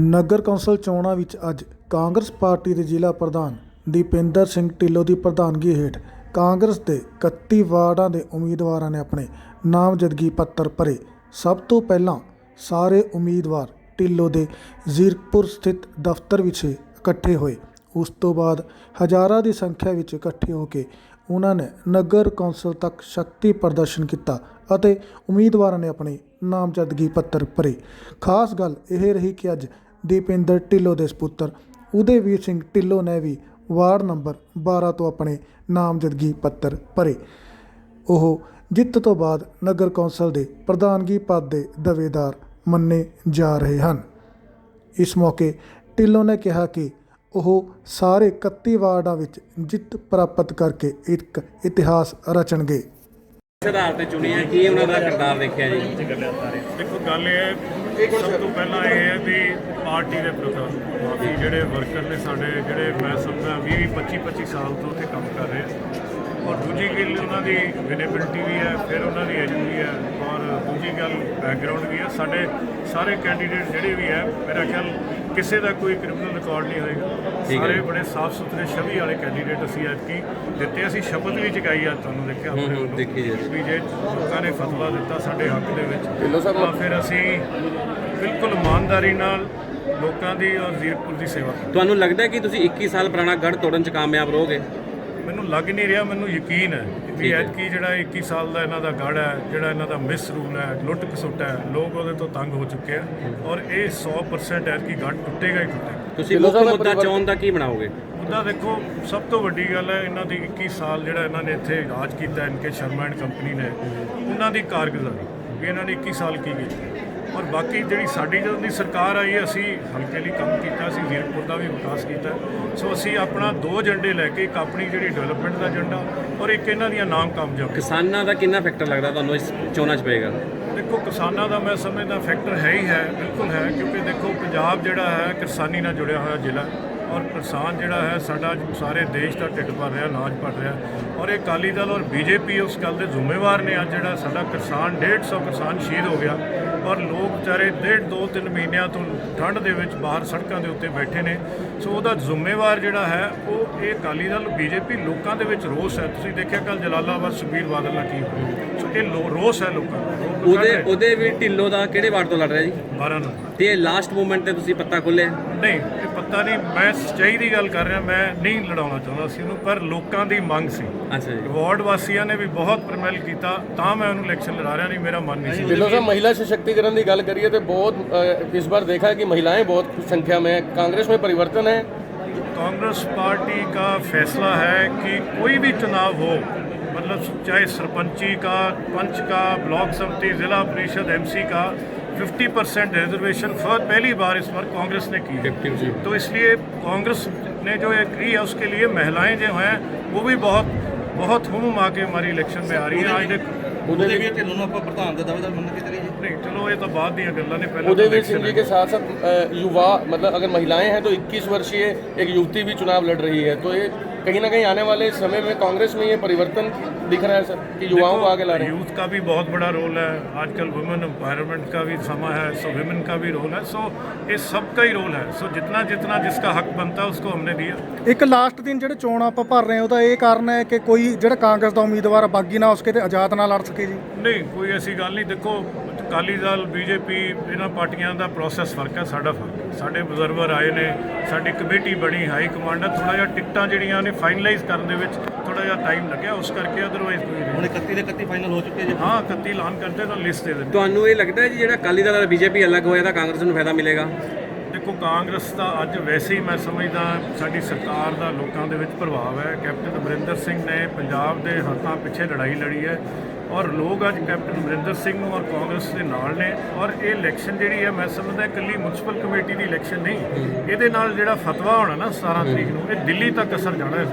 ਨਗਰ council ਚੋਣਾਂ ਵਿੱਚ ਅੱਜ ਕਾਂਗਰਸ ਪਾਰਟੀ ਦੇ ਜ਼ਿਲ੍ਹਾ ਪ੍ਰਧਾਨ ਦੀਪਿੰਦਰ ਸਿੰਘ ਢਿੱਲੋਂ ਦੀ ਪ੍ਰਧਾਨਗੀ ਹੇਠ ਕਾਂਗਰਸ ਦੇ 31 ਵਾਰਡਾਂ ਦੇ ਉਮੀਦਵਾਰਾਂ ਨੇ ਆਪਣੇ ਨਾਮਜ਼ਦਗੀ ਪੱਤਰ ਭਰੇ। ਸਭ ਤੋਂ ਪਹਿਲਾਂ ਸਾਰੇ ਉਮੀਦਵਾਰ ਢਿੱਲੋਂ ਦੇ ਜ਼ੀਰਕਪੁਰ ਸਥਿਤ ਦਫ਼ਤਰ ਵਿੱਚ ਇਕੱਠੇ ਹੋਏ। ਉਸ ਤੋਂ ਬਾਅਦ ਹਜ਼ਾਰਾਂ ਦੀ ਸੰਖਿਆ ਵਿੱਚ ਇਕੱਠੇ ਹੋ ਕੇ ਉਹਨਾਂ ਨੇ ਨਗਰ ਕੌਂਸਲ ਤੱਕ ਸ਼ਕਤੀ ਪ੍ਰਦਰਸ਼ਨ ਕੀਤਾ ਅਤੇ ਉਮੀਦਵਾਰਾਂ ਨੇ ਆਪਣੇ ਨਾਮਜ਼ਦਗੀ ਪੱਤਰ ਭਰੇ। ਖਾਸ ਗੱਲ ਇਹ ਰਹੀ ਕਿ ਅੱਜ ਦੀਪਿੰਦਰ ਢਿੱਲੋਂ ਦੇ ਸਪੁੱਤਰ। ਉਦੈਵੀਰ ਸਿੰਘ ਢਿੱਲੋਂ ਨੇ ਵੀ ਵਾਰਡ ਨੰਬਰ 12 ਤੋਂ ਆਪਣੇ ਨਾਮਜ਼ਦਗੀ ਪੱਤਰ ਭਰੇ। ਉਹ ਜਿੱਤ ਤੋਂ ਬਾਅਦ ਨਗਰ ਕੌਂਸਲ ਦੇ ਪ੍ਰਧਾਨਗੀ ਪਦ ਦੇ ਦਅਵੇਦਾਰ ਮੰਨੇ ਜਾ ਰਹੇ ਹਨ। ਇਸ ਮੌਕੇ ਢਿੱਲੋਂ ਨੇ ਕਿਹਾ ਕਿ ਉਹ ਸਾਰੇ 31 ਵਾਰਡਾਂ ਵਿੱਚ ਜਿੱਤ ਪ੍ਰਾਪਤ ਕਰਕੇ ਇੱਕ ਇਤਿਹਾਸ ਰਚਣਗੇ। ਆਧਾਰ ਤੇ ਚੁਣੀ ਕੀ ਉਹਨਾਂ ਦਾ ਕਿਰਦਾਰ ਦੇਖਿਆ ਜੀ? ਦੇਖੋ, ਗੱਲ ਇਹ ਹੈ, ਸਭ ਤੋਂ ਪਹਿਲਾਂ ਇਹ ਹੈ ਵੀ ਪਾਰਟੀ ਦੇ ਪ੍ਰਧਾਨ ਕਾਫੀ ਜਿਹੜੇ ਵਰਕਰ ਨੇ ਸਾਡੇ, ਜਿਹੜੇ ਮੈਂ ਸਮਝਦਾ 20 25 25 ਸਾਲ ਤੋਂ ਉੱਥੇ ਕੰਮ ਕਰ ਰਹੇ ਆ। ਔਰ ਦੂਜੀ ਗੱਲ ਉਹਨਾਂ ਦੀ ਵਿਨੇਬਿਲਿਟੀ ਵੀ ਹੈ ਫਿਰ ਉਹਨਾਂ ਦੀ ਏਜ ਵੀ ਹੈ ਔਰ ਦੂਜੀ ਗੱਲ ਬੈਕਗ੍ਰਾਉਂਡ ਵੀ ਹੈ ਸਾਡੇ ਸਾਰੇ ਕੈਂਡੀਡੇਟ ਜਿਹੜੇ ਵੀ ਹੈ ਮੇਰਾ ਖਿਆਲ ਕਿਸੇ ਦਾ ਕੋਈ ਕ੍ਰਿਮੀਨਲ ਰਿਕਾਰਡ ਨਹੀਂ ਹੋਏਗਾ। ਸਾਰੇ ਬੜੇ ਸਾਫ਼ ਸੁਥਰੇ ਛਵੀ ਵਾਲੇ ਕੈਂਡੀਡੇਟ ਅਸੀਂ ਐਤਕੀ ਦਿੱਤੇ ਅਸੀਂ ਸ਼ਪਥ ਵੀ ਚੁਕਾਈ ਆ ਤੁਹਾਨੂੰ ਦੇਖਿਆ ਆਪਣੇ ਵੱਲੋਂ। ਵੀ ਜੇ ਲੋਕਾਂ ਨੇ ਫਤਵਾ ਦਿੱਤਾ ਸਾਡੇ ਹੱਕ ਦੇ ਵਿੱਚ ਤਾਂ ਫਿਰ ਅਸੀਂ ਬਿਲਕੁਲ ਇਮਾਨਦਾਰੀ ਨਾਲ ਲੋਕਾਂ ਦੀ ਔਰ ਜ਼ੀਰਕਪੁਰ ਦੀ ਸੇਵਾ। ਤੁਹਾਨੂੰ ਲੱਗਦਾ ਹੈ ਕਿ ਤੁਸੀਂ 21 ਸਾਲ ਪੁਰਾਣਾ ਗੜ ਤੋੜਨ ਚ ਕਾਮਯਾਬ ਰਹੋਗੇ ਮੈਨੂੰ ਲੱਗ ਨਹੀਂ ਰਿਹਾ ਮੈਨੂੰ ਯਕੀਨ ਹੈ ਵੀ। ਐਤਕੀ ਜਿਹੜਾ 21 ਸਾਲ ਦਾ ਇਹਨਾਂ ਦਾ ਗੜ ਹੈ ਜਿਹੜਾ ਇਹਨਾਂ ਦਾ ਮਿਸ ਰੂਲ ਹੈ ਲੁੱਟ ਖਸੁੱਟ ਹੈ ਲੋਕ ਉਹਦੇ ਤੋਂ ਤੰਗ ਹੋ ਚੁੱਕੇ ਆ ਔਰ ਇਹ 100% ਐਤਕੀ ਗੜ ਟੁੱਟੇਗਾ ਹੀ ਟੁੱਟੇਗਾ। ਤੁਸੀਂ ਮੁੱਖ ਮੁੱਦਾ ਚੋਣ ਦਾ ਕੀ ਬਣਾਓਗੇ? ਮੁੱਦਾ ਦੇਖੋ ਸਭ ਤੋਂ ਵੱਡੀ ਗੱਲ ਹੈ ਇਹਨਾਂ ਦੀ 21 ਸਾਲ ਜਿਹੜਾ ਇਹਨਾਂ ਨੇ ਇੱਥੇ ਰਾਜ ਕੀਤਾ ਐਨਕੇ ਸ਼ਰਮਾ ਐਂਡ ਕੰਪਨੀ ਨੇ ਉਹਨਾਂ ਦੀ ਕਾਰਗੁਜ਼ਾਰੀ। ਵੀ ਇਹਨਾਂ ਨੇ 21 ਸਾਲ ਕੀ ਕੀਤਾ। ਔਰ ਬਾਕੀ ਜਿਹੜੀ ਸਾਡੀ ਜਦੋਂ ਦੀ ਸਰਕਾਰ ਆਈ ਹੈ, ਅਸੀਂ ਹਲਕੇ ਲਈ ਕੰਮ ਕੀਤਾ ਸੀ ਜ਼ੀਰਕਪੁਰ ਦਾ ਵੀ ਵਿਕਾਸ ਕੀਤਾ। ਸੋ ਅਸੀਂ ਆਪਣਾ ਦੋ ਏਜੰਡੇ ਲੈ ਕੇ ਇੱਕ ਆਪਣੀ ਜਿਹੜੀ ਡਿਵੈਲਪਮੈਂਟ ਦਾ ਏਜੰਡਾ ਔਰ ਇੱਕ ਇਹਨਾਂ ਦੀਆਂ ਨਾਮ ਕਾਮਯਾਬ। ਕਿਸਾਨਾਂ ਦਾ ਕਿੰਨਾ ਫੈਕਟਰ ਲੱਗਦਾ ਤੁਹਾਨੂੰ ਇਸ ਚੋਣਾਂ ਚ ਪਏਗਾ? ਦੇਖੋ ਕਿਸਾਨਾਂ ਦਾ ਮੈਂ ਸਮਝਦਾ ਫੈਕਟਰ ਹੈ ਹੀ ਹੈ ਬਿਲਕੁਲ ਹੈ ਕਿਉਂਕਿ ਦੇਖੋ ਪੰਜਾਬ ਜਿਹੜਾ ਹੈ ਕਿਸਾਨੀ ਨਾਲ ਜੁੜਿਆ ਹੋਇਆ ਜ਼ਿਲ੍ਹਾ। ਔਰ ਕਿਸਾਨ ਜਿਹੜਾ ਹੈ, ਸਾਡਾ ਸਾਰੇ ਦੇਸ਼ ਦਾ ਢਿੱਡ ਭਰ ਰਿਹਾ ਅਨਾਜ ਭਰ ਰਿਹਾ। ਔਰ ਇਹ ਅਕਾਲੀ ਦਲ ਔਰ ਬੀਜੇਪੀ ਉਸ ਗੱਲ ਦੇ ਜ਼ਿੰਮੇਵਾਰ ਨੇ। ਅੱਜ ਜਿਹੜਾ ਸਾਡਾ ਕਿਸਾਨ 150 ਕਿਸਾਨ ਸ਼ਹੀਦ ਹੋ ਗਿਆ। ਔਰ ਲੋਕ ਵਿਚਾਰੇ ਡੇਢ, ਦੋ, ਤਿੰਨ ਮਹੀਨਿਆਂ ਤੋਂ ਠੰਡ ਦੇ ਵਿੱਚ ਬਾਹਰ ਸੜਕਾਂ ਦੇ ਉੱਤੇ ਬੈਠੇ ਨੇ। ਸੋ ਉਹਦਾ ਜ਼ਿੰਮੇਵਾਰ ਜਿਹੜਾ ਹੈ, ਉਹ ਇਹ ਅਕਾਲੀ ਦਲ, ਬੀਜੇਪੀ ਲੋਕਾਂ ਦੇ ਵਿੱਚ ਰੋਸ ਹੈ। ਤੁਸੀਂ ਦੇਖਿਆ ਕੱਲ ਜਲਾਲਾਬਾਦ ਸੁਖਬੀਰ ਬਾਦਲ ਨਾਲ ਕੀ ਹੋਇਆ? ਸੋ ਇਹ ਲੋ- ਰੋਸ ਹੈ ਲੋਕਾਂ ਦਾ। ਉਹਦੇ ਲੜ ਰਹੇ। ਉਹਦੇ ਵੀ ਢਿੱਲੋਂ ਦਾ ਕਿਹੜੇ ਵਾਰਡ ਤੋਂ ਲੜ ਰਿਹਾ ਜੀ 12 ਨੰਬਰ ਤੇ ਲਾਸਟ ਮੂਮੈਂਟ ਤੇ ਤੁਸੀਂ ਪੱਤਾ ਖੋਲਿਆ ਨਹੀਂ ਇਹ ਪਤਾ ਨਹੀਂ ਮੈਂ ਸੱਚਾਈ ਦੀ ਗੱਲ ਕਰ ਰਿਹਾ ਮੈਂ ਨਹੀਂ ਲੜਾਉਣਾ ਚਾਹੁੰਦਾ ਸੀ ਉਹਨੂੰ ਪਰ ਲੋਕਾਂ ਦੀ ਮੰਗ ਸੀ ਅੱਛਾ ਜੀ ਵਾਰਡ ਵਾਸੀਆਂ ਨੇ ਵੀ ਬਹੁਤ ਪ੍ਰਮੇਲ ਕੀਤਾ ਤਾਂ ਮੈਂ ਉਹਨੂੰ ਇਲੈਕਸ਼ਨ ਲੜਾ ਰਿਹਾ ਨਹੀਂ ਮੇਰਾ ਮਨ ਨਹੀਂ ਸੀ ਢਿੱਲੋਂ ਸਾਹਿਬ ਮਹਿਲਾ सशक्तिकरण की गल करिए तो बहुत अ, इस बार देखा है कि महिलाएं बहुत संख्या में है कांग्रेस में परिवर्तन है कांग्रेस पार्टी का फैसला है कि कोई भी चुनाव हो मतलब चाहे सरपंची का पंच का ब्लॉक समिति जिला परिषद एमसी का 50 परसेंट रिजर्वेशन फॉर पहली बार इस बार कांग्रेस ने की है तो इसलिए कांग्रेस ने जो ये की है उसके लिए महिलाएं जो हैं वो भी बहुत बहुत हुम आके हमारी इलेक्शन में आ रही हैं आज देख उदय ਵੀ ਢਿੱਲੋਂ ਨੂੰ ਆਪਾਂ ਪ੍ਰਧਾਨ ਦੇ ਦਾਅਵੇਦਾਰ ਮੰਨ ਕੇ ਚੱਲੀਏ नहीं चलो ये तो बाद दी गल्ला ने पहले उदयवीर तो सिंह जी election के साथ साथ अ, युवा मतलब अगर महिलाएं हैं तो 21 वर्षीय एक युवती भी चुनाव लड़ रही है तो ये कहीं ना कहीं आने वाले समय में कांग्रेस में ये परिवर्तन दिख रहा है सर कि युवाओं को आगे ला रहे हैं यूथ का भी बहुत बड़ा रोल है आजकल वुमेन एम्पायरमेंट का भी समय है सो वुमेन का भी रोल है सो ये सबका ही रोल है सो जितना जितना जिसका हक बनता है उसको हमने दिया ਇੱਕ ਲਾਸਟ ਦਿਨ ਜਿਹੜੇ ਚੋਣ ਆਪਾਂ ਭਰ ਰਹੇ ਹਾਂ ਉਹਦਾ ਇਹ ਕਾਰਨ ਹੈ ਕਿ ਕੋਈ ਜਿਹੜਾ ਕਾਂਗਰਸ ਦਾ ਉਮੀਦਵਾਰ ਆ, ਬਾਗੀ ਨਾ ਉਸ ਕੇ ਤੇ ਆਜ਼ਾਦ ਨਾ ਲੜ ਸਕੇ ਜੀ ਨਹੀਂ ਕੋਈ ਐਸੀ ਗੱਲ ਨਹੀਂ ਦੇਖੋ ਅਕਾਲੀ ਦਲ ਬੀਜੇਪੀ ਇਹਨਾਂ ਪਾਰਟੀਆਂ ਦਾ ਪ੍ਰੋਸੈਸ ਫ਼ਰਕ ਹੈ ਸਾਡਾ ਫ਼ਰਕ। ਸਾਡੇ ਅਬਜ਼ਰਵਰ ਆਏ ਨੇ ਸਾਡੀ ਕਮੇਟੀ ਬਣੀ ਹਾਈ ਕਮਾਂਡ ਹੈ ਥੋੜਾ ਜਿਹਾ ਟਿਕਟਾਂ ਜਿਹੜੀਆਂ ਨੇ ਫਾਈਨਲਾਈਜ਼ ਕਰਨ ਦੇ ਵਿੱਚ ਥੋੜਾ ਜਿਹਾ ਟਾਈਮ ਲੱਗਿਆ ਉਸ ਕਰਕੇ ਅਦਰਵਾਈਜ਼ ਕੋਈ ਨਹੀਂ। ਹੁਣ 31 ਦੇ 31 ਫਾਈਨਲ ਹੋ ਚੁੱਕੇ ਜੀ। ਹਾਂ 31 ਐਲਾਨ ਕਰਦੇ ਤਾਂ ਲਿਸਟ ਦੇ ਦਿੰਦੇ। ਤੁਹਾਨੂੰ ਇਹ ਲੱਗਦਾ ਹੈ ਜੀ ਜਿਹੜਾ ਅਕਾਲੀ ਦਲ ਔਰ ਬੀਜੇਪੀ ਅਲੱਗ ਹੋਇਆ ਤਾਂ ਕਾਂਗਰਸ ਨੂੰ ਫਾਇਦਾ ਮਿਲੇਗਾ? ਦੇਖੋ ਕਾਂਗਰਸ ਦਾ ਅੱਜ ਵੈਸੇ ਹੀ ਮੈਂ ਸਮਝਦਾ ਸਾਡੀ ਸਰਕਾਰ ਦਾ ਲੋਕਾਂ ਦੇ ਵਿੱਚ ਪ੍ਰਭਾਵ ਹੈ। ਕੈਪਟਨ ਅਮਰਿੰਦਰ ਸਿੰਘ ਨੇ ਪੰਜਾਬ ਦੇ ਹੱਕਾਂ ਪਿੱਛੇ ਲੜਾਈ ਲੜੀ ਹੈ। ਔਰ ਲੋਕ ਅੱਜ ਕੈਪਟਨ ਅਮਰਿੰਦਰ ਸਿੰਘ ਨੂੰ ਔਰ ਕਾਂਗਰਸ ਦੇ ਨਾਲ ਨੇ ਔਰ ਇਹ ਇਲੈਕਸ਼ਨ ਜਿਹੜੀ ਹੈ ਮੈਂ ਸਮਝਦਾ ਇਕੱਲੀ ਮਿਊਨਿਸਪਲ ਕਮੇਟੀ ਦੀ ਇਲੈਕਸ਼ਨ ਨਹੀਂ। ਇਹਦੇ ਨਾਲ ਜਿਹੜਾ ਫਤਵਾ ਹੋਣਾ ਨਾ 17 ਤਰੀਕ ਨੂੰ ਇਹ ਦਿੱਲੀ ਤੱਕ ਅਸਰ ਜਾਣਾ ਹੈ